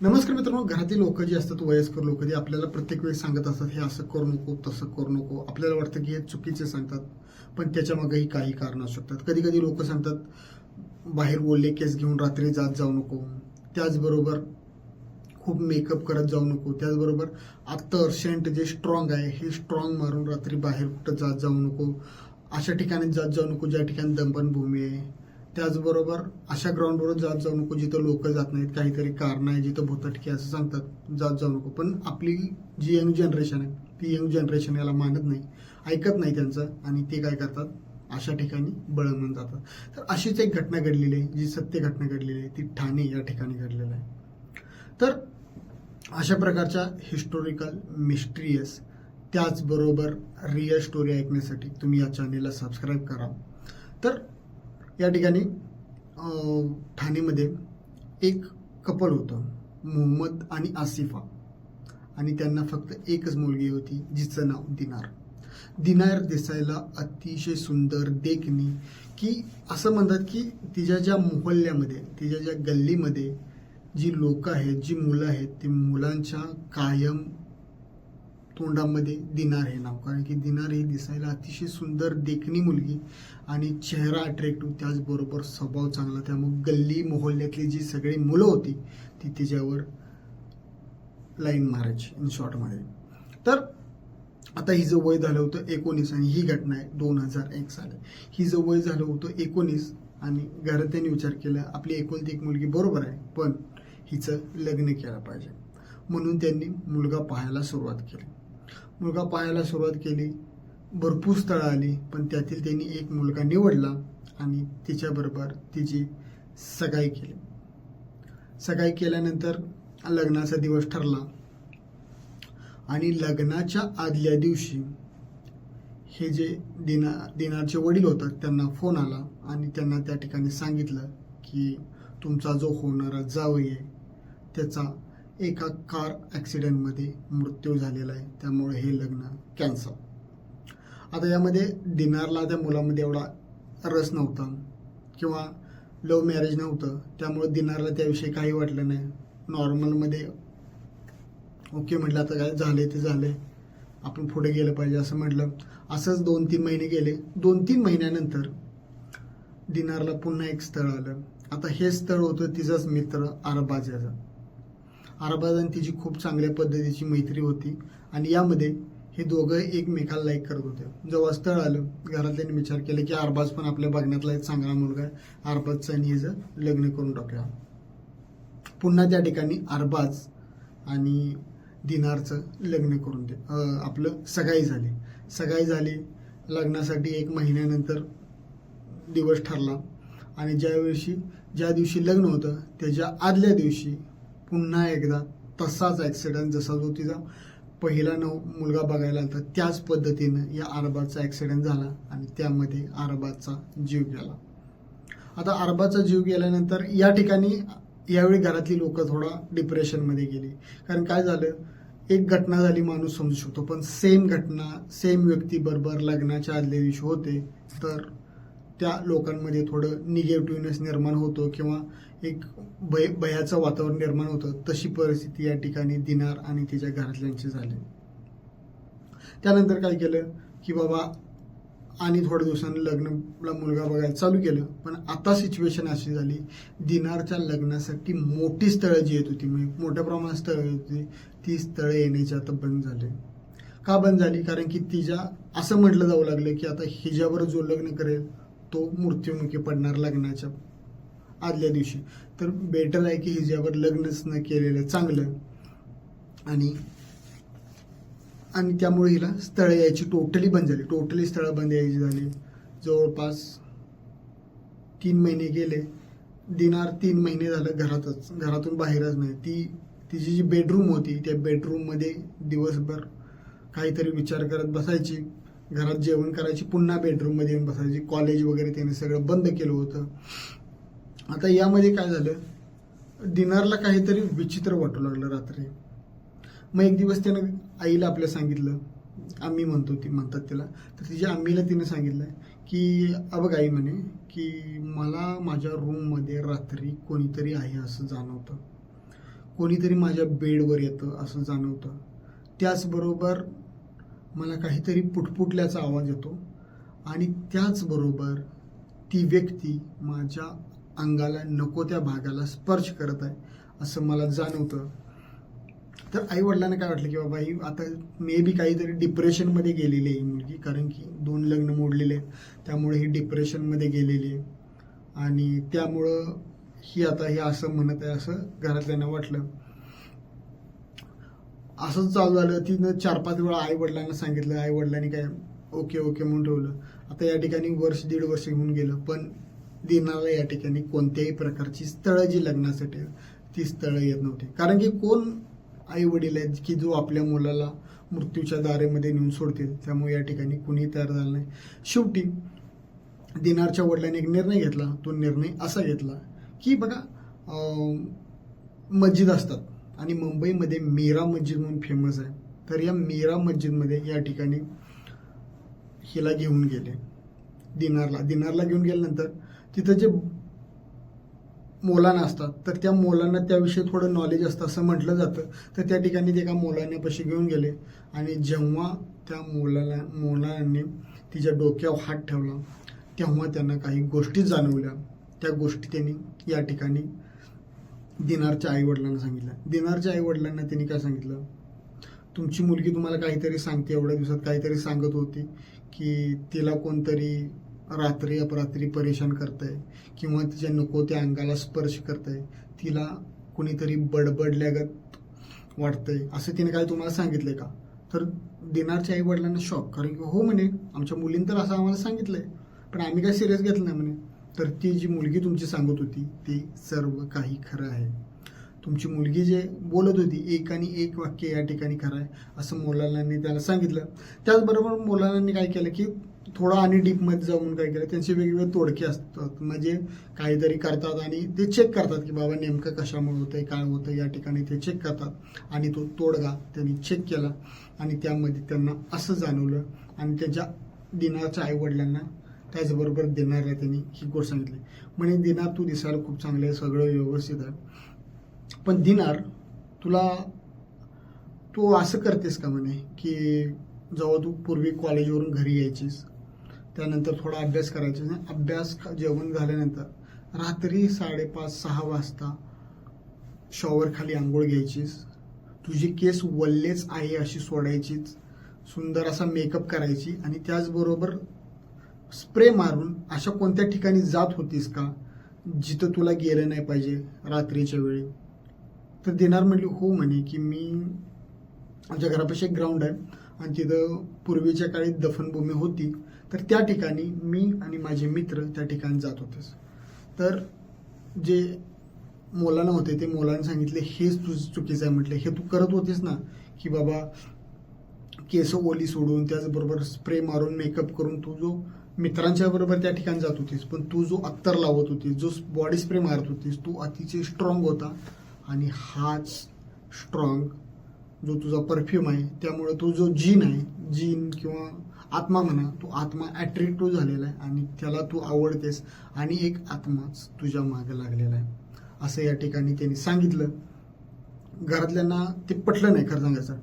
नमस्कार मित्रांनो घरातील लोक जे असतात वयस्कर लोक जे आपल्याला प्रत्येक वेळेस सांगत असतात हे असं करू नको तसं करू नको. आपल्याला वाटतं की हे चुकीचे सांगतात पण त्याच्यामागेही काही कारण असू शकतात. कधी कधी लोक सांगतात बाहेर बोलले केस घेऊन रात्री जात जाऊ नको. त्याचबरोबर खूप मेकअप करत जाऊ नको. त्याचबरोबर अत्तर सेंट जे स्ट्रॉंग आहे हे स्ट्रॉंग मारून रात्री बाहेर कुठं जात जाऊ नको. अशा ठिकाणी जात जाऊ नको ज्या ठिकाणी दंपनभूमी आहे. त्याचबरोबर अशा ग्राउंडवर जात जाऊ नको जिथं लोक जात नाहीत काहीतरी कारण आहे जिथं भोतटकी असं सांगतात जात जाऊ नको. पण आपली जी यंग जनरेशन आहे ती यंग जनरेशन याला मानत नाही ऐकत नाही त्यांचं आणि ते काय करतात? अशा ठिकाणी बळवून जातात. तर अशीच एक घटना घडलेली आहे जी सत्य घटना घडलेली आहे ती ठाणे या ठिकाणी घडलेलं आहे. तर अशा प्रकारच्या हिस्टोरिकल मिस्ट्रीयस त्याचबरोबर रिअल स्टोरी ऐकण्यासाठी तुम्ही या चॅनेलला सबस्क्राईब करा. तर या ठिकाणी ठाणेमध्ये एक कपल होतं मोहम्मद आणि आसिफा. आणि त्यांना फक्त एकच मुलगी होती जिचं नाव दिनार. दिनार दिसायला अतिशय सुंदर देखणी की असं म्हणतात की तिच्या ज्या मोहल्ल्यामध्ये तिच्या ज्या गल्लीमध्ये जी लोक आहेत जी मुलं आहेत ती मुलांच्या कायम तोंडामध्ये दिनार हे नाव. कारण की दिनार ही दिसायला अतिशय सुंदर देखणी मुलगी आणि चेहरा अट्रॅक्टिव्ह त्याचबरोबर स्वभाव चांगला. त्यामुळे गल्ली मोहल्ल्यातली जी सगळी मुलं होती ती तिच्यावर लाईन मारायची इन शॉर्टमध्ये तर आता हिचं वय झालं होतं एकोणीस आणि ही घटना आहे दोन हजार एक साली. हिचं वय झालं होतं एकोणीस आणि घरात त्यांनी विचार केला आपली एकुलती एक मुलगी बरोबर आहे पण हिचं लग्न केलं पाहिजे. म्हणून त्यांनी मुलगा पाहायला सुरुवात केली. मुलगा पाहायला सुरुवात केली भरपूर स्थळं आली पण त्यातील त्यांनी एक मुलगा निवडला आणि तिच्याबरोबर तिची सगाई केली. सगाई केल्यानंतर लग्नाचा दिवस ठरला आणि लग्नाच्या आदल्या दिवशी हे जे दिना दिनारचे वडील होतात त्यांना फोन आला आणि त्यांना त्या ठिकाणी सांगितलं की तुमचा जो होणारा जावई आहे त्याचा एका कार ॲक्सिडेंटमध्ये मृत्यू झालेला आहे. त्यामुळे हे लग्न कॅन्सल. आता यामध्ये डिनरला त्या मुलामध्ये एवढा रस नव्हता किंवा लव्ह मॅरेज नव्हतं. त्यामुळे दिनारला त्याविषयी काही वाटलं नाही. नॉर्मलमध्ये ओके म्हटलं आता काय झाले ते झाले आपण पुढे गेलं पाहिजे असं म्हटलं. असंच दोन तीन महिने गेले. दोन तीन महिन्यानंतर दिनारला पुन्हा एक स्थळ आलं. आता हे स्थळ होतं तिचाच मित्र अरबाज अरबाज आणि तिची खूप चांगल्या पद्धतीची मैत्री होती. आणि यामध्ये हे दोघं एकमेकाला लाईक करत होते. जेव्हा स्थळ आलं घरातल्यांनी विचार केला की अरबाज पण आपल्या बघण्यातला एक चांगला मुलगा आहे. अरबाजचं आणि हिचं लग्न करून टाकूया. पुन्हा त्या ठिकाणी अरबाज आणि दिनारचं लग्न करून दे आपलं सगाई झाली. सगाई झाली. लग्नासाठी एक महिन्यानंतर दिवस ठरला. आणि ज्या दिवशी ज्या दिवशी लग्न होतं त्याच्या आदल्या दिवशी पुन्हा एकदा तसाच ॲक्सिडेंट जसा जो तिचा पहिला नऊ मुलगा बघायला आला त्याच पद्धतीनं या अरबाचा ॲक्सिडेंट झाला आणि त्यामध्ये अरबाचा जीव गेला. आता अरबाचा जीव गेल्यानंतर या ठिकाणी यावेळी घरातली लोक थोडा डिप्रेशनमध्ये गेली. कारण काय झालं? एक घटना झाली माणूस समजू शकतो पण सेम घटना सेम व्यक्ती बरोबर लग्नाच्या आदल्या दिवशी होते तर त्या लोकांमध्ये थोडं निगेटिव्हनेस निर्माण होतो किंवा एक भय भयाचं वातावरण निर्माण होतं तशी परिस्थिती या ठिकाणी दिनार आणि तिच्या घरातल्यांची झाली. त्यानंतर काय केलं की बाबा आणि थोड्या दिवसांनी लग्नला मुलगा बघायला चालू केलं पण आता सिच्युएशन अशी झाली दिनारच्या लग्नासाठी मोठी स्थळं जी येत होती म्हणजे मोठ्या प्रमाणात स्थळं येत होती ती स्थळं येण्याची आता बंद झाले. का बंद झाली? कारण की तिच्या असं म्हटलं जाऊ लागलं की आता हिच्यावर जो लग्न करेल तो मृत्युमुखी पडणार लग्नाच्या आदल्या दिवशी. तर बेटर आहे की हिच्यावर लग्नच न केलेलं चांगलं. आणि आणि त्यामुळे हिला स्थळं यायची टोटली बंद झाली. टोटली स्थळं बंद यायची झाली. जवळपास तीन महिने गेले. दिनार तीन महिने झालं घरातच. घरातून बाहेरच नाही. ती तिची जी बेडरूम होती त्या बेडरूममध्ये दिवसभर काहीतरी विचार करत बसायची. घरात जेवण करायची पुन्हा बेडरूममध्ये येऊन बसायची. कॉलेज वगैरे त्याने सगळं बंद केलं होतं. आता यामध्ये काय झालं? डिनरला काहीतरी विचित्र वाटू लागलं रात्री. मग एक दिवस त्यानं आईला आपल्या सांगितलं. आम्ही म्हणतो ती म्हणतात त्याला. तर तिच्या आम्हीला तिने सांगितलं की अबघ आई म्हणे की मला माझ्या रूममध्ये रात्री कोणीतरी आहे असं जाणवतं. कोणीतरी माझ्या बेडवर येतं असं जाणवतं. त्याचबरोबर मला काहीतरी पुटपुटल्याचा आवाज येतो. आणि त्याचबरोबर ती व्यक्ती माझ्या अंगाला नको त्या भागाला स्पर्श करत आहे असं मला जाणवतं. तर आई वडिलांना काय वाटलं की बाबा ही आता मे बी काहीतरी डिप्रेशनमध्ये गेलेली आहे ही मुलगी कारण की दोन लग्न मोडलेले आहेत. त्यामुळे ही डिप्रेशनमध्ये गेलेली आहे. आणि त्यामुळं ही आता हे असं म्हणत आहे असं घरातल्यांना वाटलं. असंच चालू झालं. तिनं चार पाच वेळा आई वडिलांना सांगितलं. आई वडिलांनी काय ओके ओके म्हणून ठेवलं. आता या ठिकाणी वर्ष दीड वर्ष होऊन गेलं. पण दिनाला या ठिकाणी कोणत्याही प्रकारची स्थळं जी लग्नासाठी ती स्थळं येत नव्हती. कारण की कोण आई वडील आहेत की जो आपल्या मुलाला मृत्यूच्या दारेमध्ये नेऊन सोडतील? त्यामुळे या ठिकाणी कुणी तयार झालं नाही. शेवटी दिनारच्या वडिलांनी एक निर्णय घेतला. तो निर्णय असा घेतला की बघा मस्जिद असतात. आणि मुंबईमध्ये मीरा मस्जिद म्हणून फेमस आहे. तर या मीरा मस्जिदमध्ये या ठिकाणी हिला घेऊन गेले. दिनारला. दिनारला घेऊन गेल्यानंतर तिथं जे मोलाना असतात तर त्या मोलांना त्याविषयी थोडं नॉलेज असतं असं म्हटलं जातं. तर त्या ठिकाणी ते एका मोलाण्यापाशी घेऊन गेले आणि जेव्हा त्या मोलाला मोलाने तिच्या डोक्यावर हात ठेवला तेव्हा त्यांना काही गोष्टी जाणवल्या. त्या गोष्टी त्यांनी या ठिकाणी दिनारच्या आई वडिलांना सांगितलं. दिनारच्या आई वडिलांना त्यांनी काय सांगितलं? तुमची मुलगी तुम्हाला काहीतरी सांगते एवढ्या दिवसात काहीतरी सांगत होती की तिला कोणतरी रात्री अपरात्री परेशान करतंय किंवा तिच्या नको त्या अंगाला स्पर्श करतंय. तिला कुणीतरी बडबडल्यागत वाटतंय. असं तिने काय तुम्हाला सांगितलंय का? तर दिनारच्या आई वडिलांना शॉक कारण की हो म्हणे आमच्या मुलींनी तर असं आम्हाला सांगितलंय. पण आम्ही काय सिरियस घेतलं नाही म्हणे. तर ती जी मुलगी तुमची सांगत होती ती सर्व काही खरं आहे. तुमची मुलगी जे बोलत होती एक आणि एक वाक्य या ठिकाणी खरं आहे असं मोलालांनी त्याला सांगितलं. त्याचबरोबर मोलालांनी काय केलं की थोडं आणि डीपमध्ये जाऊन काय केलं त्यांचे वेगवेगळे तोडके असतात. म्हणजे काहीतरी करतात आणि ते चेक करतात की बाबा नेमकं कशामुळे होतंय काय होतं या ठिकाणी ते चेक करतात. आणि तो तोडगा त्यांनी चेक केला आणि त्यामध्ये त्यांना असं जाणवलं. आणि त्यांच्या दिनाच्या आईवडिलांना त्याचबरोबर दिनारला त्यांनी ही गोष्ट सांगितली. म्हणे दिनार तू दिसायला खूप चांगले आहे सगळं व्यवस्थित आहे. पण दिनार तुला तू असं करतेस का म्हणे की जेव्हा तू पूर्वी कॉलेजवरून घरी यायचीस त्यानंतर थोडा अभ्यास करायचा आणि अभ्यास जेवण झाल्यानंतर रात्री साडेपाच सहा वाजता शॉवरखाली आंघोळ घ्यायचीस. तुझी केस वल्लेच आहे अशी सोडायचीच. सुंदर असा मेकअप करायची आणि त्याचबरोबर स्प्रे मारून अशा कोणत्या ठिकाणी जात होतीस का? जिथं तुला गेलं नाही पाहिजे रात्रीच्या वेळी? तर देणार म्हटली हो म्हणे की मी आमच्या घरापाशी एक ग्राउंड आहे आणि तिथं पूर्वीच्या काळी दफनभूमी होती. तर त्या ठिकाणी मी आणि माझे मित्र त्या ठिकाणी जात होतेस. तर जे मोलाना होते ते मोलानं सांगितले हेच तुझं चुकीचं आहे म्हटलं. हे तू करत होतीस ना? की बाबा केस ओली सोडून त्याचबरोबर स्प्रे मारून मेकअप करून तू जो मित्रांच्या बरोबर त्या ठिकाणी जात होतीस पण तू जो अत्तर लावत होतीस जो बॉडी स्प्रे मारत होतीस तू अतिशय स्ट्रॉंग होता. आणि हाच स्ट्रॉंग जो तुझा परफ्यूम आहे त्यामुळे तो जो जीन आहे जीन किंवा आत्मा म्हणा तो आत्मा ॲट्रॅक्टिव्ह झालेला आहे आणि त्याला तू आवडतेस आणि एक आत्माच तुझ्या मागे लागलेला आहे. असं या ठिकाणी त्यांनी सांगितलं. घरातल्यांना ते पटलं नाही खरं सांगायचं.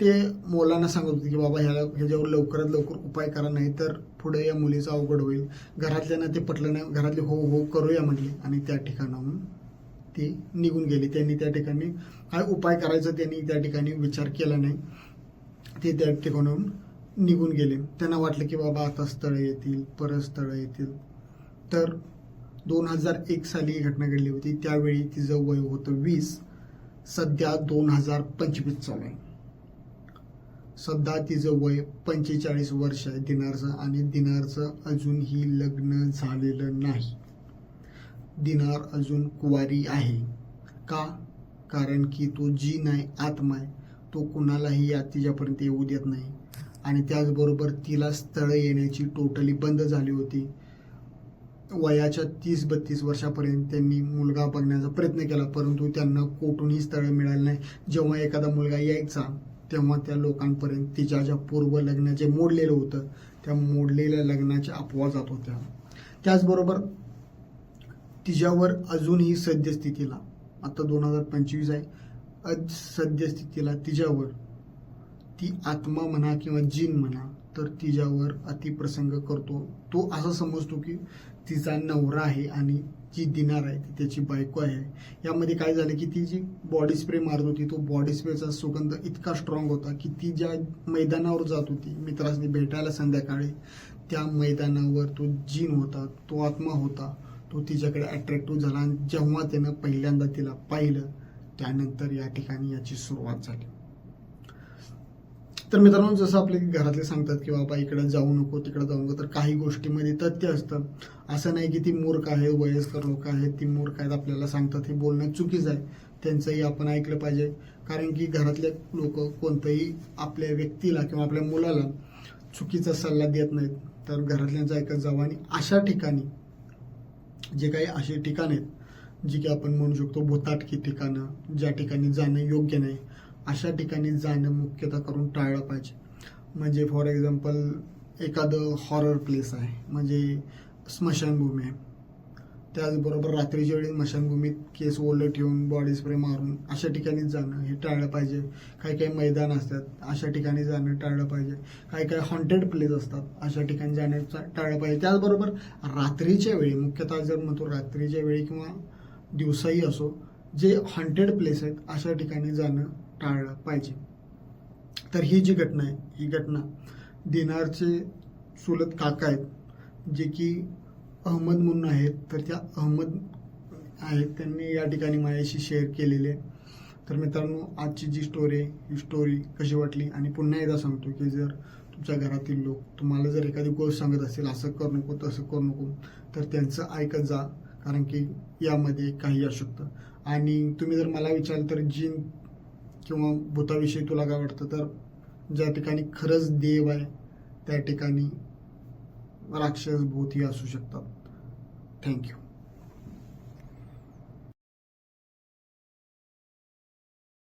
ते मुलांना सांगत होते की बाबा ह्याला ह्याच्यावर लवकरात लवकर उपाय करा नाही तर पुढे या मुलीचं अवघड होईल. घरातल्यांना ते पटलं नाही घरातले हो हो करूया म्हटले आणि त्या ठिकाणाहून ती निघून गेली. त्यांनी त्या ठिकाणी काय उपाय करायचा त्यांनी त्या ठिकाणी विचार केला नाही. ते त्या ठिकाणाहून निघून गेले. त्यांना वाटलं की बाबा आता स्थळं येतील परत स्थळं येतील. तर दोन हजार एक साली ही घटना घडली होती. त्यावेळी तिचं वय होतं वीस. सध्या दोन हजार पंचवीस चालू आहे. सध्या तिचं वय पंचेचाळीस वर्ष आहे दिनारचं आणि दिनारचं अजूनही लग्न झालेलं नाही. दिनार अजून कुवारी आहे. का? कारण की तो जी नाही आत्मा आहे तो कुणालाही या तिच्यापर्यंत येऊ देत नाही. आणि त्याचबरोबर तिला स्थळं येण्याची टोटली बंद झाली होती. वयाच्या तीस बत्तीस वर्षापर्यंत त्यांनी मुलगा बघण्याचा प्रयत्न केला परंतु त्यांना कोठूनही स्थळं मिळाली नाही. जेव्हा एखादा मुलगा यायचा तेव्हा त्या लोकांपर्यंत तिच्या ज्या पूर्व लग्न जे मोडलेलं होतं त्या मोडलेल्या लग्नाच्या अफवा जात होत्या त्याचबरोबर तिच्यावर अजूनही सद्यस्थितीला आता दोन हजार पंचवीस आहे आज सद्यस्थितीला तिच्यावर ती आत्मा म्हणा किंवा जीन म्हणा तर तिच्यावर अतिप्रसंग करतो. तो असं समजतो की तिचा नवरा आहे आणि जी दिनार आहे ती त्याची बायको आहे. यामध्ये काय झालं की ती जी बॉडी स्प्रे मारत होती तो बॉडी स्प्रेचा सुगंध इतका स्ट्रॉंग होता की ती ज्या मैदानावर जात होती मित्रांनी भेटायला संध्याकाळी त्या मैदानावर तो जीन होता तो आत्मा होता तो तिच्याकडे अट्रॅक्टिव्ह झाला. आणि जेव्हा त्यानं पहिल्यांदा तिला पाहिलं त्यानंतर या ठिकाणी याची सुरुवात झाली. तर मित्रांनो जसं आपले घरातले सांगतात की बाबा इकडं जाऊ नको तिकडं जाऊ नको तर काही गोष्टीमध्ये तथ्य असतं. असं नाही की ती मूर्ख आहे वयस्कर लोक आहेत ती मूर्ख आहेत आपल्याला सांगतात हे बोलणं चुकीचं आहे. त्यांचंही आपण ऐकलं पाहिजे. कारण की घरातले लोक कोणत्याही आपल्या व्यक्तीला किंवा आपल्या मुलाला चुकीचा सल्ला देत नाहीत. तर घरातल्यांचं ऐकत जावं आणि अशा ठिकाणी जे काही असे ठिकाण आहेत जी की आपण म्हणू शकतो भूताटकी ठिकाणं ज्या ठिकाणी जाणं योग्य नाही अशा ठिकाणी जाणं मुख्यतः करून टाळलं पाहिजे. म्हणजे फॉर एक्झाम्पल एखादं हॉरर प्लेस आहे. म्हणजे स्मशानभूमी आहे. त्याचबरोबर रात्रीच्या वेळी स्मशानभूमीत केस ओलं ठेवून बॉडी स्प्रे मारून अशा ठिकाणी जाणं हे टाळलं पाहिजे. काही काही मैदान असतात अशा ठिकाणी जाणं टाळलं पाहिजे. काही काही हॉन्टेड प्लेस असतात अशा ठिकाणी जाणं टाळलं पाहिजे. त्याचबरोबर रात्रीच्या वेळी मुख्यतः जर म्हणतो रात्रीच्या वेळी किंवा दिवसाही असो जे हॉन्टेड प्लेस आहेत अशा ठिकाणी जाणं टाळलं पाहिजे. तर ही जी घटना आहे ही घटना दिनारचे चुलत काका आहेत जे की अहमद म्हणून आहेत. तर त्या अहमद आहेत त्यांनी या ठिकाणी माझ्याशी शेअर केलेले आहे. तर मित्रांनो आजची जी स्टोरी आहे ही स्टोरी कशी वाटली? आणि पुन्हा एकदा सांगतो की जर तुमच्या घरातील लोक तुम्हाला जर एखादी गोष्ट सांगत असेल असं करू नको तसं करू नको तर त्यांचं ऐकत जा. कारण की यामध्ये काही असू शकतं आणि तुम्ही जर मला विचाराल तर जीन किंवा भूताविषयी तुला काय वाटतं तर ज्या ठिकाणी खरंच देव आहे त्या ठिकाणी राक्षस भूतही असू शकतात. थँक्यू